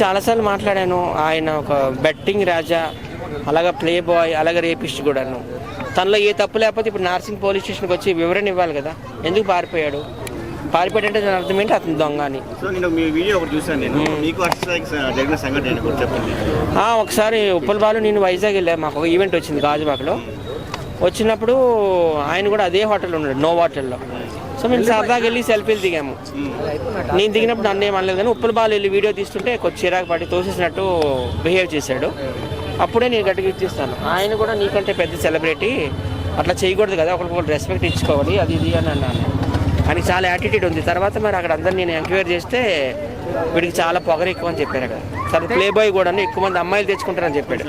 చాలాసార్లు మాట్లాడాను ఆయన ఒక బెట్టింగ్ రాజా అలాగే ప్లే బాయ్ అలాగే రేపిస్ట్ కూడాను. తనలో ఏ తప్పు లేకపోతే ఇప్పుడు నార్సింగ్ పోలీస్ స్టేషన్కి వచ్చి వివరణ ఇవ్వాలి కదా ఎందుకు పారిపోయాడు? పారిపోయాడంటే దాని అర్థం ఏంటి అతను దొంగ అని ఒకసారి ఉప్పల్ బాలు నేను వైజాగ్ వెళ్ళా మాకు ఒక ఈవెంట్ వచ్చింది గాజువాకలో. వచ్చినప్పుడు ఆయన కూడా అదే హోటల్లో ఉన్నాడు నో హోటల్లో. సో మేము సరదాగా వెళ్ళి సెల్ఫీలు దిగాము. నేను దిగినప్పుడు నన్ను ఏమనలేదు కానీ ఉప్పల్ బాలు వెళ్ళి వీడియో తీస్తుంటే కొంచెం చిరాకు పడి తోసేసినట్టు బిహేవ్ చేశాడు. అప్పుడే నేను గట్టిగా ఇచ్చిస్తాను ఆయన కూడా నీకంటే పెద్ద సెలబ్రిటీ. అట్లా చేయకూడదు కదా ఒకరికొకరు రెస్పెక్ట్ ఇచ్చుకోవాలి అది ఇది అని అన్నాను. ఆయనకి చాలా యాటిట్యూడ్ ఉంది. తర్వాత మరి అక్కడ అందరు నేను ఎంక్వైరీ చేస్తే వీడికి చాలా పొగరు ఎక్కువ అని చెప్పారు అక్కడ. సరే ప్లే బాయ్ కూడా ఎక్కువ మంది అమ్మాయిలు తెచ్చుకుంటారని చెప్పాడు.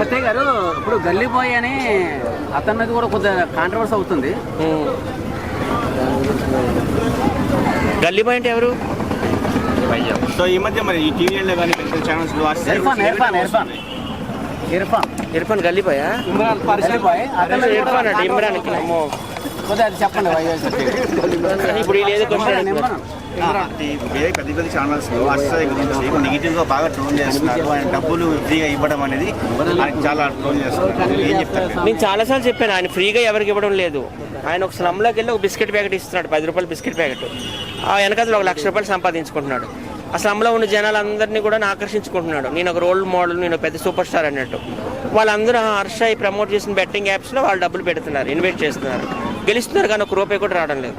సత్య గారు ఇప్పుడు గల్లీ బాయ్ అని అతని మీద కూడా కొద్దిగా కాంట్రవర్సీ అవుతుంది. గల్లీ బాయ్ అంటే ఎవరు? సో ఈ మధ్య మరి ఈ టీవీలో కానీ పెద్ద ఛానల్స్ ఇర్ఫాన్ ఇర్ఫాన్ ఇర్ఫాన్. ఇర్ఫాన్. ఇర్ఫాన్ గల్లీ బాయా? ఇమ్రాన్ బాయ్. ఇర్ఫాన్ అంటే అమ్మో. అది చెప్పండి. ఇప్పుడు ఏదో క్వశ్చన్ పెద్ద పెద్ద ఛానల్స్లో అర్షాయి గురించి నెగిటివ్గా బాగా ట్రోల్ చేస్తున్నారు. ఆయన డబ్బులు ఫ్రీగా ఇవ్వడం అనేది ఆయన చాలా ట్రోల్ చేస్తున్నారు? నేను చాలాసార్లు చెప్పాను ఆయన ఫ్రీగా ఎవరికి ఇవ్వడం లేదు. ఆయన ఒక స్లమ్లోకి వెళ్ళి ఒక బిస్కెట్ ప్యాకెట్ ఇస్తున్నాడు పది రూపాయల బిస్కెట్ ప్యాకెట్. ఆ వెనకాల ఒక లక్ష రూపాయలు సంపాదించుకుంటున్నాడు. ఆ స్లమ్లో ఉన్న జనాలందరినీ కూడా ఆకర్షించుకుంటున్నాడు. నేను ఒక రోల్ మోడల్ నేను పెద్ద సూపర్ స్టార్ అన్నట్టు. వాళ్ళందరూ ఆ హర్ష ప్రమోట్ చేసిన బెట్టింగ్ యాప్స్లో వాళ్ళు డబ్బులు పెడుతున్నారు ఇన్వెస్ట్ చేస్తున్నారు. గెలుస్తున్నారు కానీ ఒక రూపాయి కూడా రావడం లేదు.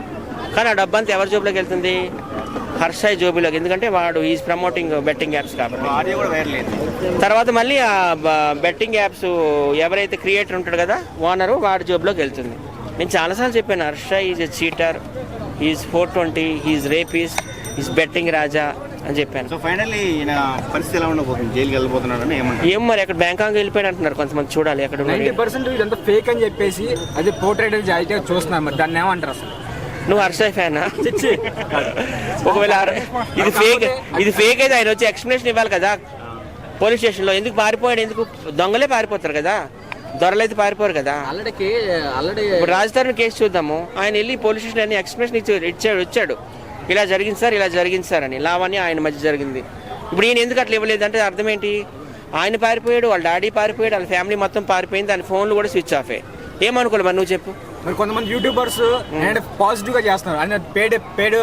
కానీ ఆ డబ్బు అంతా ఎవరి జోబులోకి వెళ్తుంది? హర్షాయ్ జోబులోకి. ఎందుకంటే వాడు ఈజ్ ప్రమోటింగ్ బెట్టింగ్ యాప్స్ కాబట్టి. తర్వాత మళ్ళీ ఆ బెట్టింగ్ యాప్స్ ఎవరైతే క్రియేటర్ ఉంటాడు కదా ఓనరు వాడి జాబ్లోకి వెళ్తుంది. నేను చాలాసార్లు చెప్పాను Harsha is a cheater is four twenty is rapist is betting Raja అని చెప్పాను. సో ఫైనల్లీ ఈయన పరిస్థితి ఎలా ఉండబోతుంది? జైలుకి వెళ్ళిపోతున్నాడని ఏమంటారు? ఏం మరి అక్కడ బ్యాంకాక్ వెళ్ళిపోయాడు అంటున్నారు కొంతమంది చూడాలి ఎక్కడ నైన్టీ ఉన్నాడు పర్సెంట్ ఇదంతా ఫేక్ అని చెప్పేసి అది పోర్ట్రేట్ అయితే చూస్తున్నాం మరి దాన్ని ఏమంటారు అసలు? నువ్వు హర్ష ఫ్యానా? ఒకవేళ ఇది ఫేక్ ఇది ఫేక్ అయితే ఆయన వచ్చి ఎక్స్ప్లెనేషన్ ఇవ్వాలి కదా? పోలీస్ స్టేషన్లో ఎందుకు పారిపోయాడు ఎందుకు దొంగలే పారిపోతారు కదా? దొరలైతే పారిపోరు కదా. ఆల్రెడీకి ఆల్రెడీ ఇప్పుడు రాజధాని కేసు చూద్దాము. ఆయన వెళ్ళి పోలీస్ స్టేషన్ అన్ని ఎక్స్ప్రెషన్ ఇచ్చి ఇచ్చాడు వచ్చాడు ఇలా జరిగింది సార్ ఇలా జరిగింది సార్ అని. లావణ్య ఆయన మధ్య జరిగింది. ఇప్పుడు ఈయన ఎందుకు అట్లా ఇవ్వలేదు అంటే అర్థం ఏంటి? ఆయన పారిపోయాడు వాళ్ళ డాడీ పారిపోయాడు వాళ్ళ ఫ్యామిలీ మొత్తం పారిపోయింది దాని ఫోన్లు కూడా స్విచ్ ఆఫే. ఏమనుకోవాలి మరి నువ్వు చెప్పు. మరి కొంతమంది యూట్యూబర్స్ అంటే పాజిటివ్గా చేస్తున్నారు. అంటే పేడ్ పేడ్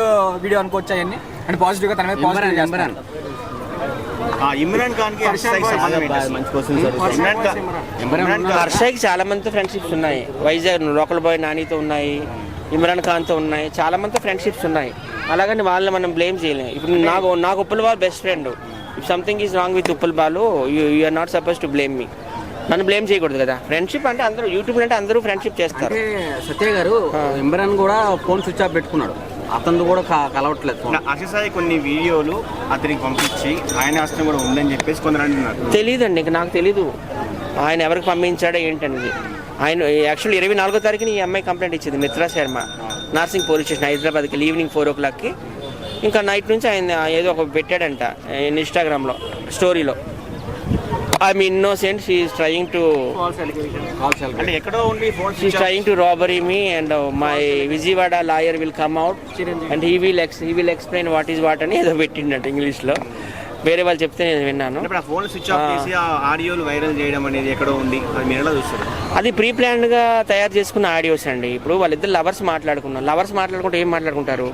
వీడియో అనుకోవచ్చు అవన్నీ అంటే పాజిటివ్గా తన మీద పాజిటివ్ ఇమ్రాన్ ఖాన్కి? ఇమ్రాన్ ఖాన్ ఇమ్రాన్ ఖాన్ హర్షయ్కి చాలా మందితో ఫ్రెండ్షిప్స్ ఉన్నాయి. వైజాగ్ లోకల్ బాయ్ నానితో ఉన్నాయి. ఇమ్రాన్ ఖాన్తో ఉన్నాయి. చాలా మందితో ఫ్రెండ్షిప్స్ ఉన్నాయి. అలాగని వాళ్ళని మనం బ్లేమ్ చేయలేము ఇప్పుడు నాకు నాకు Uppal Bal best friend if something is wrong with Uppal Balu you are not suppose to blame me నన్ను బ్లేమ్ చేయకూడదు కదా. ఫ్రెండ్షిప్ అంటే అందరూ యూట్యూబ్ అంటే అందరూ ఫ్రెండ్షిప్ చేస్తారు. సత్య గారు ఇమ్రాన్ కూడా ఫోన్ స్విచ్ ఆఫ్ పెట్టుకున్నాడు. అతను కూడా క- కలవట్లేదు అక్షసాయి కొన్ని వీడియోలు అతనికి పంపించి ఆయన హస్తం కూడా ఉందని చెప్పేసి కొందరు అంటున్నారు. తెలియదండి ఇంక నాకు తెలీదు. ఆయన ఎవరికి పంపించాడో ఏంటనేది. ఆయన యాక్చువల్లీ ఇరవై నాలుగో తారీఖున ఈ అమ్మాయి కంప్లైంట్ ఇచ్చింది మిత్రా శర్మ నార్సింగ్ పోలీస్ స్టేషన్ హైదరాబాద్కి వెళ్ళి ఈవినింగ్ ఫోర్ ఓ క్లాక్కి. ఇంకా నైట్ నుంచి ఆయన ఏదో ఒక పెట్టాడంట ఇన్స్టాగ్రామ్లో స్టోరీలో. I mean innocent she's trying to అంటే ఎక్కడో ఉండి phone she's trying to robbery me and my Vijayawada lawyer will come out and he will ex he will explain what is what అని ఏదో పెట్టిండట ఇంగ్లీష్లో. వేరే వాళ్ళు చెప్తే నేను విన్నాను. ఫోన్ స్విచ్ ఆఫ్ చేసి ఆడియోలు వైరల్ చేయడం అనేది ఎక్కడో ఉంది. అది మీరు ఎలా చూస్తారు? అది ప్రీ గా తయారు చేసుకున్న ఆడియోస్ అండి. ఇప్పుడు వాళ్ళిద్దరు లవర్స్ మాట్లాడుకున్నారు. లవర్స్ మాట్లాడుకుంటే ఏం మాట్లాడుకుంటారు?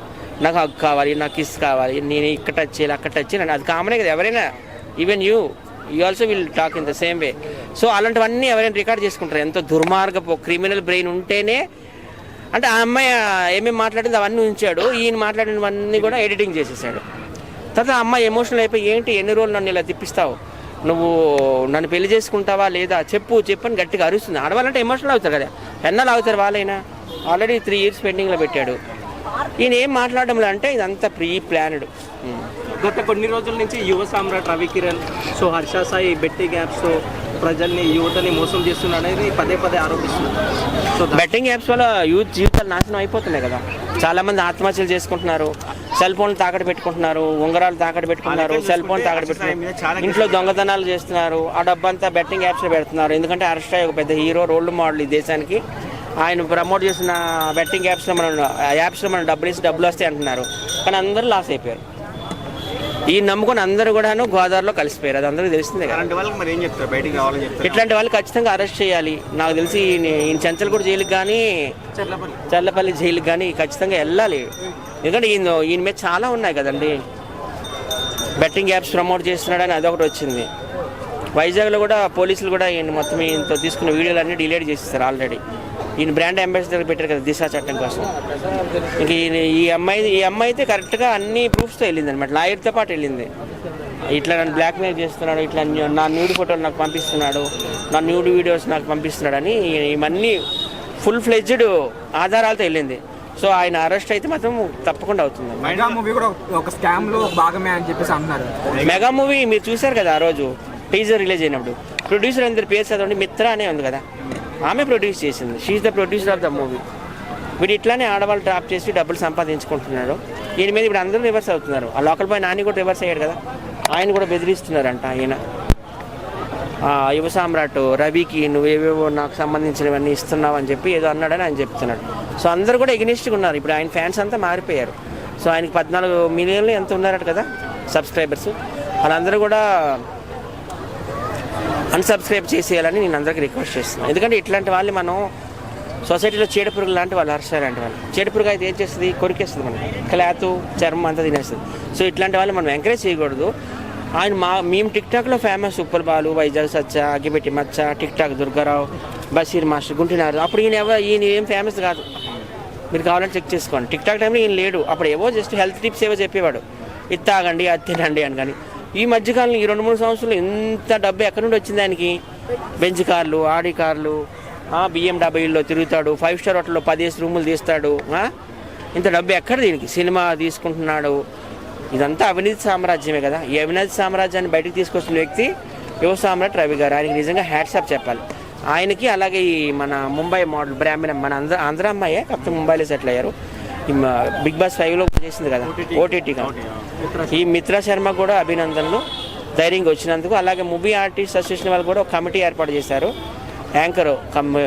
నాకు హక్ కావాలి నాకు కిస్ కావాలి నేను ఇక్కడ టచ్ చేయాలి అక్కడ టచ్ చేయాలి. అది కామనే కదా. ఎవరైనా even you you also will talk in the same way so అలాంటివన్నీ ఎవరైనా రికార్డ్ చేసుకుంటారు. ఎంతో దుర్మార్గపు క్రిమినల్ బ్రెయిన్ ఉంటేనే అంటే ఆ అమ్మాయి ఏమేమి మాట్లాడింది అవన్నీ ఉంచాడు. ఈయన మాట్లాడినవన్నీ కూడా ఎడిటింగ్ చేసేసాడు. తర్వాత ఆ అమ్మాయి ఎమోషనల్ అయిపోయి ఏంటి ఎన్ని రోజులు నన్ను ఇలా తిప్పిస్తావు? నువ్వు నన్ను పెళ్ళి చేసుకుంటావా లేదా? చెప్పు చెప్పని గట్టిగా అరుస్తుంది. ఆడవాళ్ళంటే ఎమోషనల్ అవుతారు కదా. ఎన్నాళ్ళు అవుతారు వాళ్ళైనా. ఆల్రెడీ త్రీ ఇయర్స్ పెండింగ్లో పెట్టాడు. ఈయన ఏం మాట్లాడడం అంటే ఇదంతా ప్రీ ప్లానెడ్ గత కొన్ని రోజుల నుంచి యువ సామ్రాట్ రవి కిరణ్ సో హర్ష సాయి బెట్టింగ్ యాప్స్తో ప్రజల్ని యువతని మోసం చేస్తున్నాడు అనేది పదే పదే ఆరోపిస్తున్నారు. సో బెట్టింగ్ యాప్స్ వల్ల యూత్ జీవితాలు నాశనం అయిపోతున్నాయి కదా. చాలా మంది ఆత్మహత్యలు చేసుకుంటున్నారు సెల్ ఫోన్ తాకట్టు పెట్టుకుంటున్నారు ఉంగరాలు తాకట్టు పెట్టుకుంటున్నారు సెల్ ఫోన్ తాకట్టు పెట్టుకుంటున్నారు. ఇంట్లో దొంగతనాలు చేస్తున్నారు ఆ డబ్బంతా బెట్టింగ్ యాప్స్లో పెడుతున్నారు. ఎందుకంటే హర్ష ఒక పెద్ద హీరో రోల్ మోడల్ ఈ దేశానికి. ఆయన ప్రమోట్ చేసిన బెట్టింగ్ యాప్స్లో మనం యాప్స్లో మనం డబ్బులు ఇస్తే డబ్బులు వస్తాయి అంటున్నారు. కానీ అందరూ లాస్ అయిపోయారు. ఈ నమ్ముకొని అందరూ కూడాను గోదావరిలో కలిసిపోయారు. అది అందరికీ తెలిసిందే కదా. అలాంటి వాళ్ళకి మరి ఏం చెప్తారు? బయటికి కావాలని చెప్తారు? ఇట్లాంటి వాళ్ళు ఖచ్చితంగా అరెస్ట్ చేయాలి. నాకు తెలిసి ఈయన ఈయన చెంచల్గూడ జైలుకి కానీ చల్లపల్లి జైలుకి కానీ ఖచ్చితంగా వెళ్ళాలి. ఎందుకంటే ఈయన ఈయన మీద చాలా ఉన్నాయి కదండి. బెట్టింగ్ యాప్స్ ప్రమోట్ చేస్తున్నాడని అదొకటి వచ్చింది. వైజాగ్లో కూడా పోలీసులు కూడా ఈయన మొత్తం ఈయనతో తీసుకున్న వీడియోలు అన్నీ డిలీట్ చేసేస్తారు ఆల్రెడీ. ఈయన బ్రాండ్ అంబాసిడర్ పెట్టారు కదా దిశ చట్టం కోసం. ఇంక ఈయన ఈ అమ్మాయి ఈ అమ్మాయి అయితే కరెక్ట్గా అన్ని ప్రూఫ్స్తో వెళ్ళింది అనమాట లాయర్తో పాటు వెళ్ళింది. ఇట్లా నన్ను బ్లాక్మెయిల్ చేస్తున్నాడు ఇట్లా నా న్యూడ్ ఫోటోలు నాకు పంపిస్తున్నాడు నా న్యూడ్ వీడియోస్ నాకు పంపిస్తున్నాడు అని ఇవన్నీ ఫుల్ ఫ్లెడ్జ్డ్ ఆధారాలతో వెళ్ళింది. సో ఆయన అరెస్ట్ అయితే మాత్రం తప్పకుండా అవుతుంది మెగా మూవీ కూడా ఒక స్కామ్లో భాగమే అని చెప్పేసి అంటున్నారు మెగా మూవీ మీరు చూశారు కదా ఆ రోజు టీజర్ రిలీజ్ అయినప్పుడు. ప్రొడ్యూసర్ అందరి పేరు చదవండి మిత్ర అనే ఉంది కదా. ఆమె ప్రొడ్యూస్ చేసింది. She's the producer of the movie వీడు ఇట్లానే ఆడవాళ్ళు డ్రాప్ చేసి డబ్బులు సంపాదించుకుంటున్నాడు దీని మీద ఇప్పుడు అందరూ రివర్స్ అవుతున్నారు. ఆ లోకల్ బాయ్ నాని కూడా రివర్స్ అయ్యాడు కదా. ఆయన కూడా బెదిరిస్తున్నారంట ఆయన యువ సామ్రాట్ రవికి నువ్వేవేవో నాకు సంబంధించినవన్నీ ఇస్తున్నావు అని చెప్పి ఏదో అన్నాడని ఆయన చెప్తున్నాడు. సో అందరూ కూడా ఎగ్నిస్ట్గా ఉన్నారు. ఇప్పుడు ఆయన ఫ్యాన్స్ అంతా మారిపోయారు. సో ఆయనకి పద్నాలుగు మిలియన్లు ఎంత ఉన్నారట కదా సబ్స్క్రైబర్స్ వాళ్ళందరూ కూడా అన్సబ్స్క్రైబ్ చేసేయాలని నేను అందరికీ రిక్వెస్ట్ చేస్తున్నాను ఎందుకంటే ఇట్లాంటి వాళ్ళు మనం సొసైటీలో చీడపురుగు లాంటి వాళ్ళు అరసారు లాంటి వాళ్ళు. చీడపురుగు అయితే ఏం చేస్తుంది? కొరికేస్తుంది మనం క్లాత్ చర్మం అంతా తినేస్తుంది. సో ఇట్లాంటి వాళ్ళు మనం ఎంకరేజ్ చేయకూడదు. ఆయన మా మేము టిక్టాక్లో ఫేమస్ ఉప్పల్ బాలు వైజాగ్ సచ్చ అగ్గిపెట్టి మచ్చ టిక్టాక్ దుర్గారావు బషీర్ మాస్టర్ గుంటినారు. అప్పుడు ఈయన ఎవరు ఈయన ఏం ఫేమస్ కాదు. మీరు కావాలంటే చెక్ చేసుకోండి. టిక్టాక్ టైంలో ఈయన లేడు. అప్పుడు ఏవో జస్ట్ హెల్త్ టిప్స్ ఏవో చెప్పేవాడు. ఇది తాగండి అది తినండి అని కానీ ఈ మధ్యకాలం ఈ రెండు మూడు సంవత్సరాలు ఎంత డబ్బు ఎక్కడి నుండి వచ్చింది దానికి? బెంచ్ కార్లు ఆడి కార్లు బిఎండబ్ల్యూలో తిరుగుతాడు ఫైవ్ స్టార్ హోటల్లో పదిహేసి రూములు తీస్తాడు ఇంత డబ్బు ఎక్కడ దీనికి? సినిమా తీసుకుంటున్నాడు. ఇదంతా అవినీతి సామ్రాజ్యమే కదా. ఈ అవినీతి సామ్రాజ్యాన్ని బయటకు తీసుకొస్తున్న వ్యక్తి యువ సామ్రాట్ రవి గారు. ఆయనకి నిజంగా హ్యాట్సాప్ చెప్పాలి. ఆయనకి అలాగే ఈ మన ముంబై మోడల్ బ్రాహ్మణ మన ఆంధ్ర ఆంధ్ర అమ్మాయే కాకపోతే ముంబైలో సెటిల్ అయ్యారు. బిగ్ బాస్ ఫైవ్లో చేసింది కదా ఓటీటీ ఈ మిత్రా శర్మ కూడా అభినందనలు ధైర్యంగా వచ్చినందుకు అలాగే మూవీ ఆర్టిస్ట్ అసోసియేషన్ వాళ్ళు కూడా ఒక కమిటీ ఏర్పాటు చేశారు. యాంకర్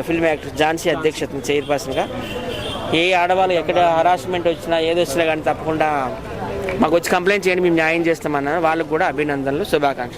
ఫిల్మ్ యాక్టర్ ఝాన్సీ అధ్యక్షతన చైర్పర్సన్గా. ఏ ఆడవాళ్ళు ఎక్కడ హరాస్మెంట్ వచ్చినా ఏది వచ్చినా కానీ తప్పకుండా మాకు వచ్చి కంప్లైంట్ చేయండి మేము న్యాయం చేస్తామన్నారు. వాళ్ళకు కూడా అభినందనలు శుభాకాంక్షలు.